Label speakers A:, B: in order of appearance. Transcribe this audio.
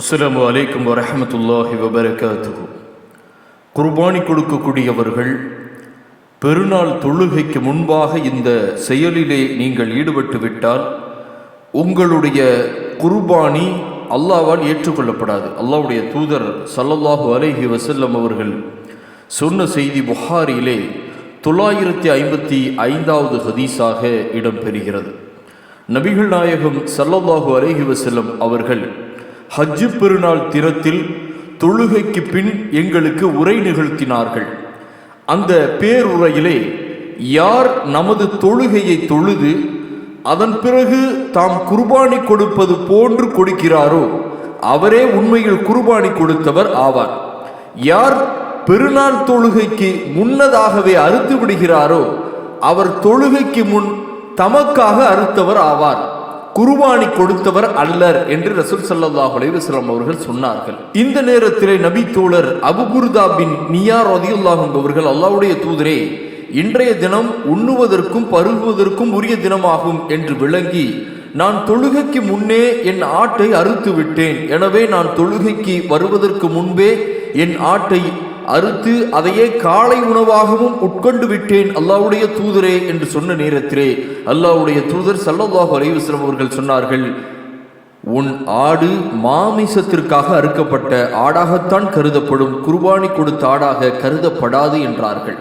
A: அஸ்ஸலாமு அலைக்கும் வரமத்துல்லாஹி வபரகாத்து குர்பானி கொடுக்கக்கூடியவர்கள் பெருநாள் தொழுகைக்கு முன்பாக இந்த செயலிலே நீங்கள் ஈடுபட்டு விட்டால் உங்களுடைய குர்பானி அல்லாவால் ஏற்றுக்கொள்ளப்படாது. அல்லாவுடைய தூதர் சல்லல்லாஹு அலைஹி வசல்லம் அவர்கள் சொன்ன செய்தி புகாரிலே தொள்ளாயிரத்தி ஐம்பத்தி ஐந்தாவது ஹதீஸாக இடம்பெறுகிறது. நபிகள் நாயகம் சல்லல்லாஹு அலஹி வசல்லம் அவர்கள் ஹஜ்ஜு பெருநாள் தினத்தில் தொழுகைக்கு பின் எங்களுக்கு உரை நிகழ்த்தினார்கள். அந்த பேருரையிலே யார் நமது தொழுகையை தொழுது அதன் பிறகு தாம் குர்பானி கொடுப்பது போன்று கொடுக்கிறாரோ அவரே உண்மையில் குர்பானி கொடுத்தவர் ஆவார். யார் பெருநாள் தொழுகைக்கு முன்னதாகவே அறுத்து விடுகிறாரோ அவர் தொழுகைக்கு முன் தமக்காக அறுத்தவர் ஆவார். குர்பானி கொடுத்தவர் அல்லர் என்று ரசூல் சல்லாஹ் அலைஹி அவர்கள் சொன்னார்கள். இந்த நேரத்திலே நபி தோழர் அபுபுர்தா பின் நியார் ரதியுல்லாஹு அவர்கள் அல்லாவுடைய தூதரே இன்றைய தினம் உண்ணுவதற்கும் பருகுவதற்கும் உரிய தினமாகும் என்று விளங்கி நான் தொழுகைக்கு முன்னே என் ஆட்டை அறுத்து விட்டேன். எனவே நான் தொழுகைக்கு வருவதற்கு முன்பே என் ஆட்டை அறுத்து அதையே காலை உணவாகவும் உட்கொண்டு விட்டேன் அல்லாவுடைய தூதரே என்று சொன்ன நேரத்திலே அல்லாவுடைய தூதர் சல்லல்லாஹு அலைஹி அவர்கள் சொன்னார்கள் உன் ஆடு மாமிசத்திற்காக அறுக்கப்பட்ட ஆடாகத்தான் கருதப்படும். குர்பானி கொடுத்த ஆடாக கருதப்படாது என்றார்கள்.